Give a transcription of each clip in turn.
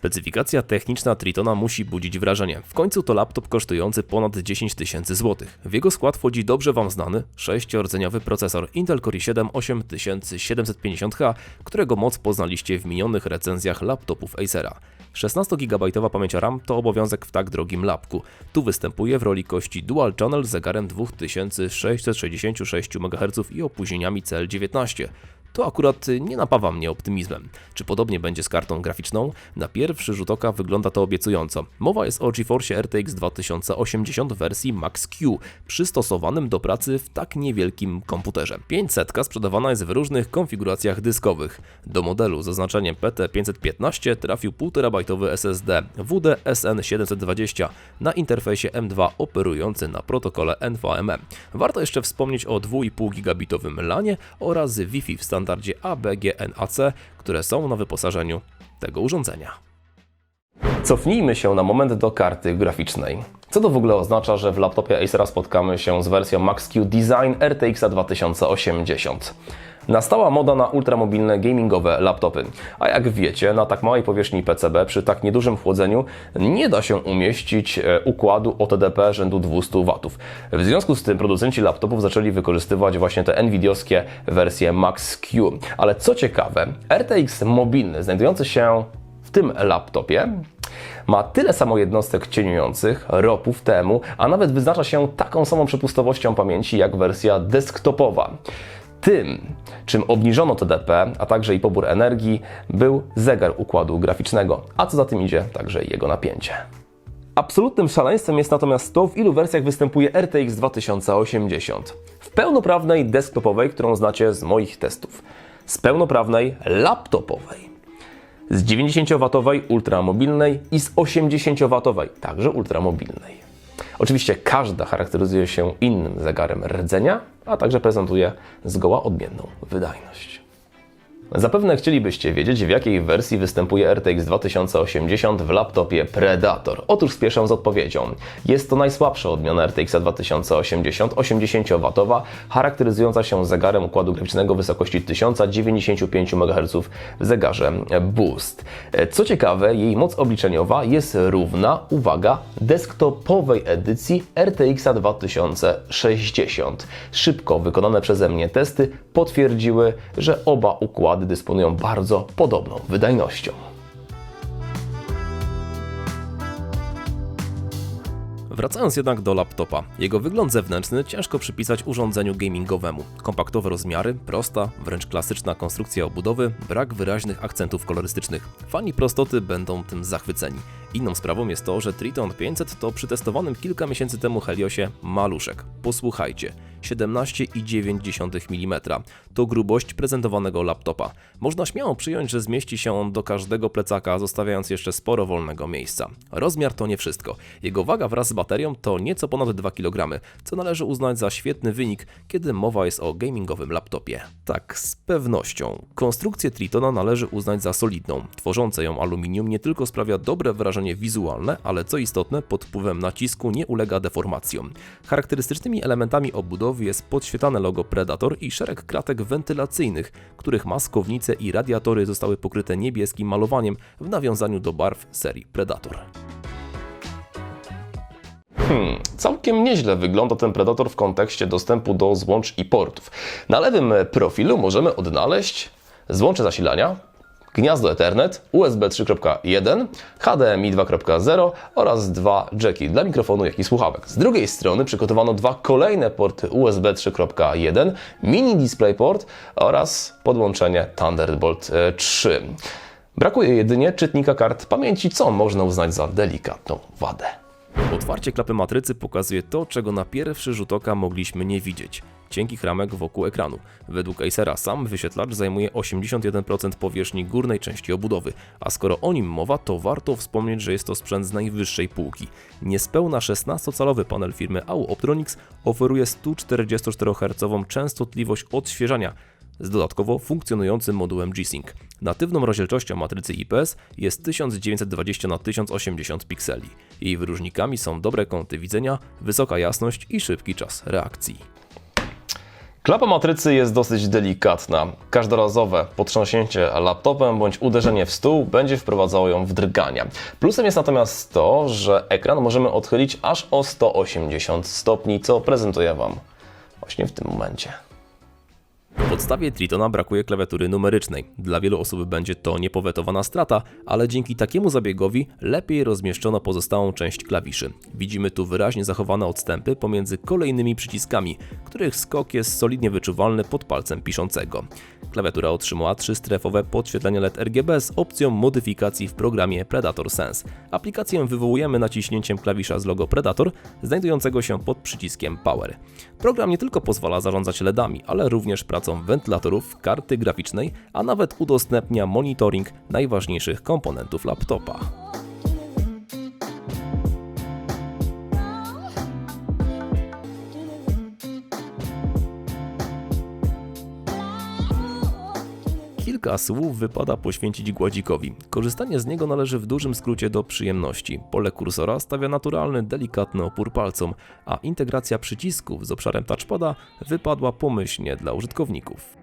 Specyfikacja techniczna Tritona musi budzić wrażenie. W końcu to laptop kosztujący ponad 10 tysięcy złotych. W jego skład wchodzi dobrze Wam znany 6-rdzeniowy procesor Intel Core i7 8750H, którego moc poznaliście w minionych recenzjach laptopów Acera. 16 GB pamięć RAM to obowiązek w tak drogim lapku. Tu występuje w roli kości Dual Channel z zegarem 2666 MHz i opóźnieniami CL19. To akurat nie napawa mnie optymizmem. Czy podobnie będzie z kartą graficzną? Na pierwszy rzut oka wygląda to obiecująco. Mowa jest o GeForce RTX 2080 wersji Max Q, przystosowanym do pracy w tak niewielkim komputerze. 500 sprzedawana jest w różnych konfiguracjach dyskowych. Do modelu z oznaczeniem PT515 trafił 1,5 SSD WD-SN720 na interfejsie M2 operujący na protokole NVMe. Warto jeszcze wspomnieć o 2,5 gigabitowym LANie oraz Wi-Fi w standardzie ABG-NAC, które są na wyposażeniu tego urządzenia. Cofnijmy się na moment do karty graficznej. Co to w ogóle oznacza, że w laptopie Acera spotkamy się z wersją Max-Q Design RTX 2080? Nastała moda na ultramobilne gamingowe laptopy. A jak wiecie, na tak małej powierzchni PCB przy tak niedużym chłodzeniu nie da się umieścić e, układu OTDP rzędu 200 W. W związku z tym producenci laptopów zaczęli wykorzystywać właśnie te Nvidiowskie wersje Max-Q. Ale co ciekawe, RTX mobilny znajdujący się w tym laptopie ma tyle samo jednostek cieniujących, ropów temu, a nawet wyznacza się taką samą przepustowością pamięci jak wersja desktopowa. Tym, czym obniżono TDP, a także i pobór energii, był zegar układu graficznego, a co za tym idzie, także jego napięcie. Absolutnym szaleństwem jest natomiast to, w ilu wersjach występuje RTX 2080. W pełnoprawnej desktopowej, którą znacie z moich testów. Z pełnoprawnej laptopowej z 90W ultramobilnej i z 80W, także ultramobilnej. Oczywiście każda charakteryzuje się innym zegarem rdzenia, a także prezentuje zgoła odmienną wydajność. Zapewne chcielibyście wiedzieć, w jakiej wersji występuje RTX 2080 w laptopie Predator. Otóż spieszę z odpowiedzią. Jest to najsłabsza odmiana RTX 2080, 80W, charakteryzująca się zegarem układu graficznego wysokości 1095 MHz w zegarze Boost. Co ciekawe, jej moc obliczeniowa jest równa, uwaga, desktopowej edycji RTX 2060. Szybko wykonane przeze mnie testy potwierdziły, że oba układy dysponują bardzo podobną wydajnością. Wracając jednak do laptopa, jego wygląd zewnętrzny ciężko przypisać urządzeniu gamingowemu. Kompaktowe rozmiary, prosta, wręcz klasyczna konstrukcja obudowy, brak wyraźnych akcentów kolorystycznych. Fani prostoty będą tym zachwyceni. Inną sprawą jest to, że Triton 500 to przy testowanym kilka miesięcy temu Heliosie maluszek. Posłuchajcie. 17,9 mm. To grubość prezentowanego laptopa. Można śmiało przyjąć, że zmieści się on do każdego plecaka, zostawiając jeszcze sporo wolnego miejsca. Rozmiar to nie wszystko. Jego waga wraz z baterią to nieco ponad 2 kg, co należy uznać za świetny wynik, kiedy mowa jest o gamingowym laptopie. Tak, z pewnością. Konstrukcję Tritona należy uznać za solidną. Tworzące ją aluminium nie tylko sprawia dobre wrażenie wizualne, ale co istotne, pod wpływem nacisku nie ulega deformacjom. Charakterystycznymi elementami obudowy jest podświetlane logo Predator i szereg kratek wentylacyjnych, których maskownice i radiatory zostały pokryte niebieskim malowaniem w nawiązaniu do barw serii Predator. Hmm, całkiem nieźle wygląda ten Predator w kontekście dostępu do złącz i portów. Na lewym profilu możemy odnaleźć złącze zasilania, gniazdo Ethernet, USB 3.1, HDMI 2.0 oraz dwa jacki dla mikrofonu, jak i słuchawek. Z drugiej strony przygotowano dwa kolejne porty USB 3.1, mini DisplayPort oraz podłączenie Thunderbolt 3. Brakuje jedynie czytnika kart pamięci, co można uznać za delikatną wadę. Otwarcie klapy matrycy pokazuje to, czego na pierwszy rzut oka mogliśmy nie widzieć. Cienkich ramek wokół ekranu. Według Acera sam wyświetlacz zajmuje 81% powierzchni górnej części obudowy, a skoro o nim mowa, to warto wspomnieć, że jest to sprzęt z najwyższej półki. Niespełna 16-calowy panel firmy AU Optronics oferuje 144 Hz częstotliwość odświeżania, z dodatkowo funkcjonującym modułem G-Sync. Natywną rozdzielczością matrycy IPS jest 1920 x 1080 pikseli. Jej wyróżnikami są dobre kąty widzenia, wysoka jasność i szybki czas reakcji. Klapa matrycy jest dosyć delikatna. Każdorazowe potrząśnięcie laptopem bądź uderzenie w stół będzie wprowadzało ją w drgania. Plusem jest natomiast to, że ekran możemy odchylić aż o 180 stopni, co prezentuję Wam właśnie w tym momencie. W podstawie Tritona brakuje klawiatury numerycznej. Dla wielu osób będzie to niepowetowana strata, ale dzięki takiemu zabiegowi lepiej rozmieszczono pozostałą część klawiszy. Widzimy tu wyraźnie zachowane odstępy pomiędzy kolejnymi przyciskami, których skok jest solidnie wyczuwalny pod palcem piszącego. Klawiatura otrzymała trzystrefowe podświetlenie LED RGB z opcją modyfikacji w programie Predator Sense. Aplikację wywołujemy naciśnięciem klawisza z logo Predator, znajdującego się pod przyciskiem Power. Program nie tylko pozwala zarządzać LEDami, ale również pracą wentylatorów, karty graficznej, a nawet udostępnia monitoring najważniejszych komponentów laptopa. Kilka słów wypada poświęcić gładzikowi. Korzystanie z niego należy w dużym skrócie do przyjemności. Pole kursora stawia naturalny, delikatny opór palcom, a integracja przycisków z obszarem touchpada wypadła pomyślnie dla użytkowników.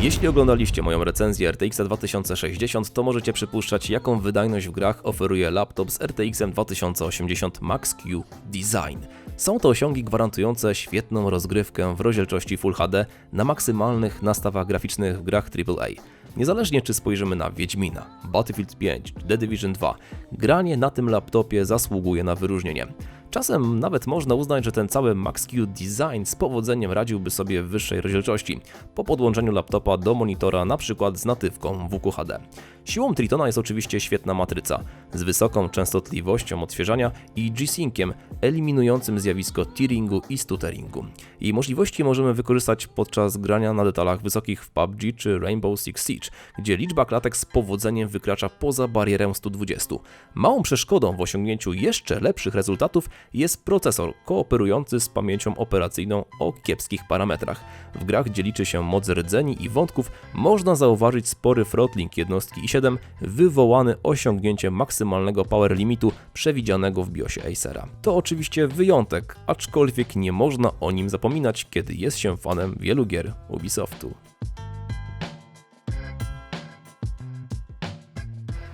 Jeśli oglądaliście moją recenzję RTX 2060, to możecie przypuszczać, jaką wydajność w grach oferuje laptop z RTX 2080 Max-Q Design. Są to osiągi gwarantujące świetną rozgrywkę w rozdzielczości Full HD na maksymalnych nastawach graficznych w grach AAA. Niezależnie czy spojrzymy na Wiedźmina, Battlefield 5 czy The Division 2, granie na tym laptopie zasługuje na wyróżnienie. Czasem nawet można uznać, że ten cały Max-Q Design z powodzeniem radziłby sobie w wyższej rozdzielczości, po podłączeniu laptopa do monitora np. z natywką WQHD. Siłą Tritona jest oczywiście świetna matryca, z wysoką częstotliwością odświeżania i G-Synciem, eliminującym zjawisko tearingu i stutteringu. Jej możliwości możemy wykorzystać podczas grania na detalach wysokich w PUBG czy Rainbow Six Siege, gdzie liczba klatek z powodzeniem wykracza poza barierę 120. Małą przeszkodą w osiągnięciu jeszcze lepszych rezultatów jest procesor kooperujący z pamięcią operacyjną o kiepskich parametrach. W grach, gdzie liczy się moc rdzeni i wątków, można zauważyć spory throttling jednostki i7 wywołany osiągnięciem maksymalnego power limitu przewidzianego w BIOSie Acera. To oczywiście wyjątek, aczkolwiek nie można o nim zapominać, kiedy jest się fanem wielu gier Ubisoftu.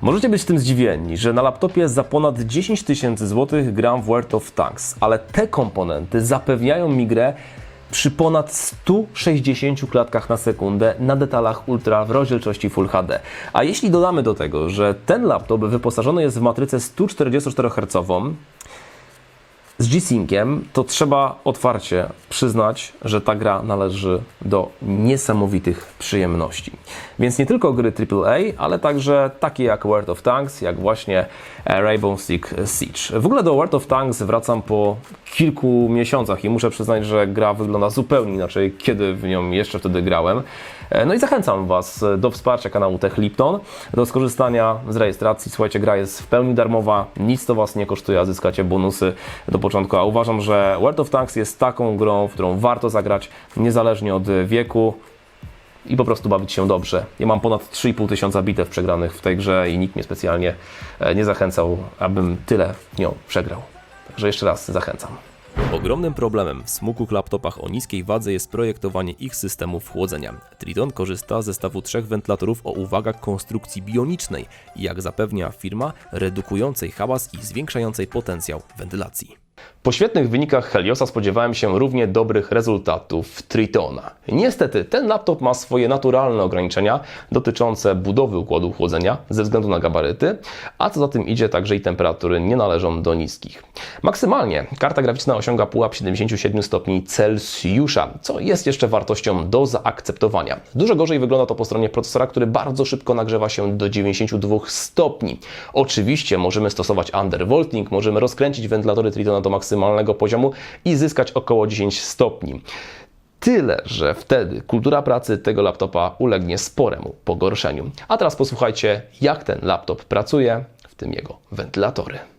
Możecie być tym zdziwieni, że na laptopie za ponad 10 tysięcy złotych gram w World of Tanks, ale te komponenty zapewniają mi grę przy ponad 160 klatkach na sekundę na detalach ultra w rozdzielczości Full HD. A jeśli dodamy do tego, że ten laptop wyposażony jest w matrycę 144 Hz, z G-Synciem, to trzeba otwarcie przyznać, że ta gra należy do niesamowitych przyjemności. Więc nie tylko gry AAA, ale także takie jak World of Tanks, jak właśnie Rainbow Six Siege. W ogóle do World of Tanks wracam po kilku miesiącach i muszę przyznać, że gra wygląda zupełnie inaczej, kiedy w nią jeszcze wtedy grałem. No i zachęcam Was do wsparcia kanału Tech Lipton, do skorzystania z rejestracji. Słuchajcie, gra jest w pełni darmowa, nic to Was nie kosztuje, a zyskacie bonusy do początku. A uważam, że World of Tanks jest taką grą, w którą warto zagrać niezależnie od wieku i po prostu bawić się dobrze. Ja mam ponad 3,5 tysiąca bitew przegranych w tej grze i nikt mnie specjalnie e, nie zachęcał, abym tyle nią przegrał. Także jeszcze raz zachęcam. Ogromnym problemem w smukłych laptopach o niskiej wadze jest projektowanie ich systemów chłodzenia. Triton korzysta z zestawu trzech wentylatorów o uwaga konstrukcji bionicznej jak zapewnia firma, redukującej hałas i zwiększającej potencjał wentylacji. Po świetnych wynikach Heliosa spodziewałem się równie dobrych rezultatów Tritona. Niestety, ten laptop ma swoje naturalne ograniczenia dotyczące budowy układu chłodzenia ze względu na gabaryty, a co za tym idzie także i temperatury nie należą do niskich. Maksymalnie karta graficzna osiąga pułap 77 stopni Celsjusza, co jest jeszcze wartością do zaakceptowania. Dużo gorzej wygląda to po stronie procesora, który bardzo szybko nagrzewa się do 92 stopni. Oczywiście możemy stosować undervolting, możemy rozkręcić wentylatory Tritona do maksymalnego poziomu i zyskać około 10 stopni. Tyle, że wtedy kultura pracy tego laptopa ulegnie sporemu pogorszeniu. A teraz posłuchajcie, jak ten laptop pracuje, w tym jego wentylatory.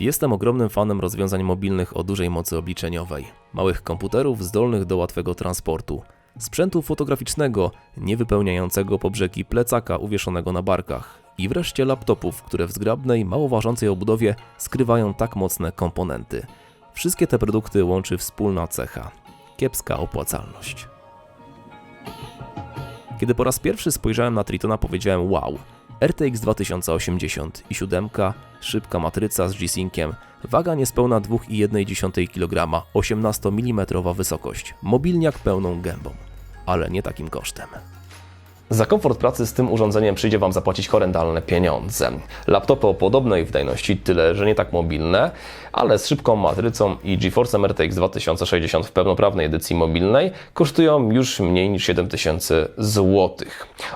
Jestem ogromnym fanem rozwiązań mobilnych o dużej mocy obliczeniowej, małych komputerów zdolnych do łatwego transportu, sprzętu fotograficznego nie wypełniającego po brzegi plecaka uwieszonego na barkach i wreszcie laptopów, które w zgrabnej, mało ważącej obudowie skrywają tak mocne komponenty. Wszystkie te produkty łączy wspólna cecha kiepska opłacalność. Kiedy po raz pierwszy spojrzałem na Tritona, powiedziałem wow. RTX 2080 i 7, szybka matryca z G-Synciem, waga niespełna 2,1 kg, 18 mm wysokość, mobilniak pełną gębą, ale nie takim kosztem. Za komfort pracy z tym urządzeniem przyjdzie Wam zapłacić horrendalne pieniądze. Laptopy o podobnej wydajności, tyle że nie tak mobilne, ale z szybką matrycą i GeForce RTX 2060 w pełnoprawnej edycji mobilnej kosztują już mniej niż 7000 zł.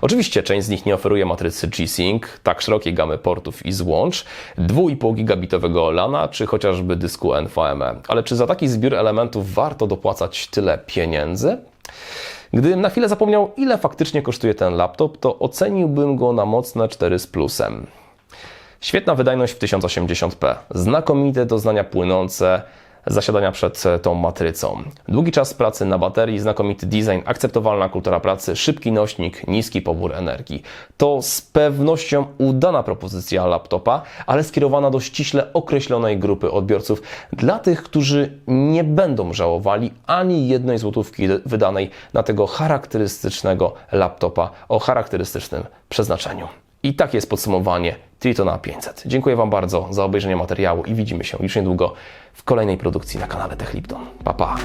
Oczywiście część z nich nie oferuje matrycy G-Sync, tak szerokiej gamy portów i złącz, 2,5 gigabitowego LANa czy chociażby dysku NVMe. Ale czy za taki zbiór elementów warto dopłacać tyle pieniędzy? Gdybym na chwilę zapomniał, ile faktycznie kosztuje ten laptop, to oceniłbym go na mocne 4 z plusem. Świetna wydajność w 1080p, znakomite doznania płynące, zasiadania przed tą matrycą. Długi czas pracy na baterii, znakomity design, akceptowalna kultura pracy, szybki nośnik, niski pobór energii. To z pewnością udana propozycja laptopa, ale skierowana do ściśle określonej grupy odbiorców, dla tych, którzy nie będą żałowali ani jednej złotówki wydanej na tego charakterystycznego laptopa o charakterystycznym przeznaczeniu. I tak jest podsumowanie Tritona 500. Dziękuję Wam bardzo za obejrzenie materiału i widzimy się już niedługo w kolejnej produkcji na kanale Tech Lipton. Pa, pa!